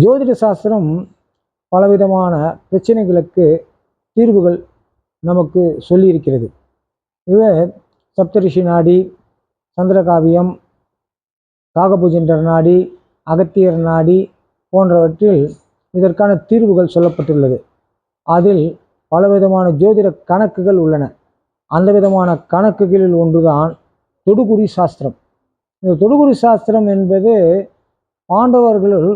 ஜோதிட சாஸ்திரம் பலவிதமான பிரச்சனைகளுக்கு தீர்வுகள் நமக்கு சொல்லியிருக்கிறது. இவர் சப்தரிஷி நாடி சந்திரகாவியம் காகபூஜெண்டர் நாடி அகத்தியர் நாடி போன்றவற்றில் இதற்கான தீர்வுகள் சொல்லப்பட்டுள்ளது. அதில் பலவிதமான ஜோதிட கணக்குகள் உள்ளன. அந்த விதமான கணக்குகளில் ஒன்றுதான் தொடுகுறி சாஸ்திரம். இந்த தொடுகுறி சாஸ்திரம் என்பது பாண்டவர்களுள்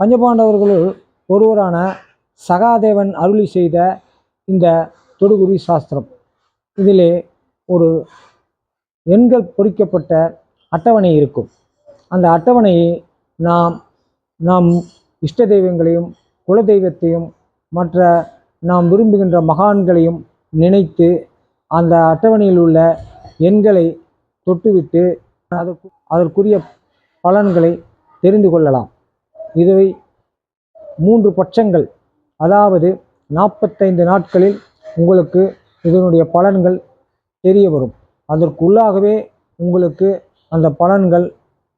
பஞ்சபாண்டவர்களுள் ஒருவரான சகாதேவன் அருளி செய்த இந்த தொடுகுறி சாஸ்திரம். இதிலே ஒரு எண்கள் பொறிக்கப்பட்ட அட்டவணை இருக்கும். அந்த அட்டவணையை நாம் நாம் இஷ்ட தெய்வங்களையும் குல தெய்வத்தையும் மற்ற நாம் விரும்புகின்ற மகான்களையும் நினைத்து அந்த அட்டவணையில் உள்ள எண்களை தொட்டுவிட்டு அதற்கு அதற்குரிய பலன்களை தெரிந்து கொள்ளலாம். இதை மூன்று பட்சங்கள் அதாவது நாற்பத்தைந்து நாட்களில் உங்களுக்கு இதனுடைய பலன்கள் தெரிய வரும். அதற்குள்ளாகவே உங்களுக்கு அந்த பலன்கள்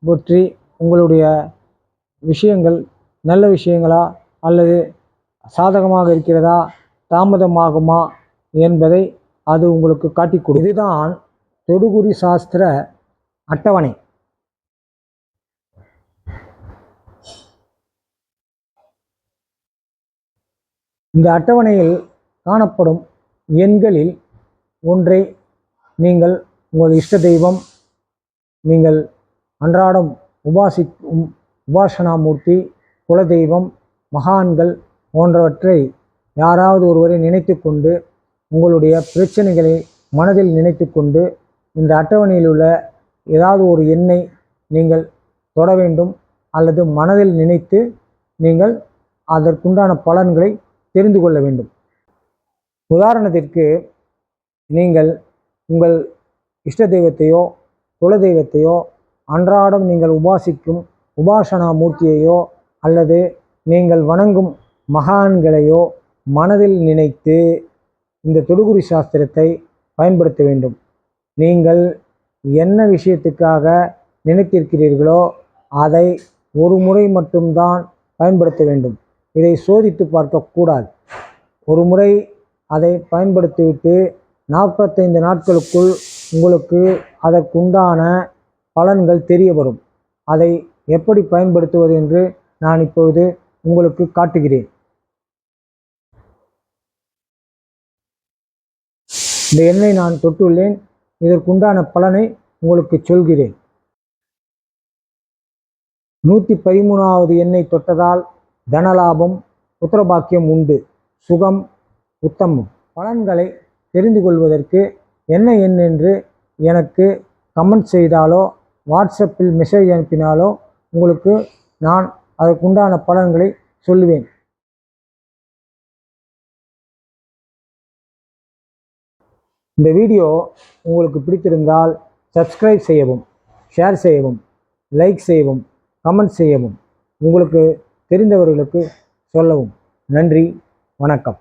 பற்றி உங்களுடைய விஷயங்கள் நல்ல விஷயங்களா அல்லது சாதகமாக இருக்கிறதா தாமதமாகுமா என்பதை அது உங்களுக்கு காட்டிக் கொடு. இதுதான் தொடுகுறி சாஸ்திர அட்டவணை. இந்த அட்டவணையில் காணப்படும் எண்களில் ஒன்றை நீங்கள் உங்கள் இஷ்ட தெய்வம் நீங்கள் அன்றாடம் உபாசிக்கும் உபாசனாமூர்த்தி குலதெய்வம் மகான்கள் போன்றவற்றை யாராவது ஒருவரை நினைத்து கொண்டு உங்களுடைய பிரச்சனைகளை மனதில் நினைத்து கொண்டு இந்த அட்டவணையில் உள்ள ஏதாவது ஒரு எண்ணை நீங்கள் தொட வேண்டும் அல்லது மனதில் நினைத்து நீங்கள் அதற்குண்டான பலன்களை தெரிந்து கொள்ள வேண்டும். உதாரணத்திற்கு நீங்கள் உங்கள் இஷ்ட தெய்வத்தையோ குல தெய்வத்தையோ அன்றாடம் நீங்கள் உபாசிக்கும் உபாசனா மூர்த்தியையோ அல்லது நீங்கள் வணங்கும் மகான்களையோ மனதில் நினைத்து இந்த தொடுகுறி சாஸ்திரத்தை பயன்படுத்த வேண்டும். நீங்கள் என்ன விஷயத்துக்காக நினைத்திருக்கிறீர்களோ அதை ஒரு முறை மட்டும்தான் பயன்படுத்த வேண்டும். இதை சோதித்து பார்க்கக்கூடாது. ஒரு முறை அதை பயன்படுத்திவிட்டு நாற்பத்தைந்து நாட்களுக்குள் உங்களுக்கு அதற்குண்டான பலன்கள் தெரிய வரும் அதை எப்படி பயன்படுத்துவது என்று நான் இப்பொழுது உங்களுக்கு காட்டுகிறேன். இந்த எண்ணை நான் தொட்டுள்ளேன். இதற்குண்டான பலனை உங்களுக்கு சொல்கிறேன். நூற்றி பதிமூணாவது எண்ணை தொட்டதால் தனலாபம் புத்திரபாக்கியம் உண்டு. சுகம் உத்தமம் பலன்களை தெரிந்து கொள்வதற்கு என்ன எண் என்று எனக்கு கமெண்ட் செய்தாலோ வாட்ஸ்அப்பில் மெசேஜ் அனுப்பினாலோ உங்களுக்கு நான் அதற்குண்டான பலன்களை சொல்லுவேன். இந்த வீடியோ உங்களுக்கு பிடித்திருந்தால் சப்ஸ்கிரைப் செய்யவும் ஷேர் செய்யவும் லைக் செய்யவும் கமெண்ட் செய்யவும். உங்களுக்கு தெரிந்தவர்களுக்கு சொல்லவும். நன்றி வணக்கம்.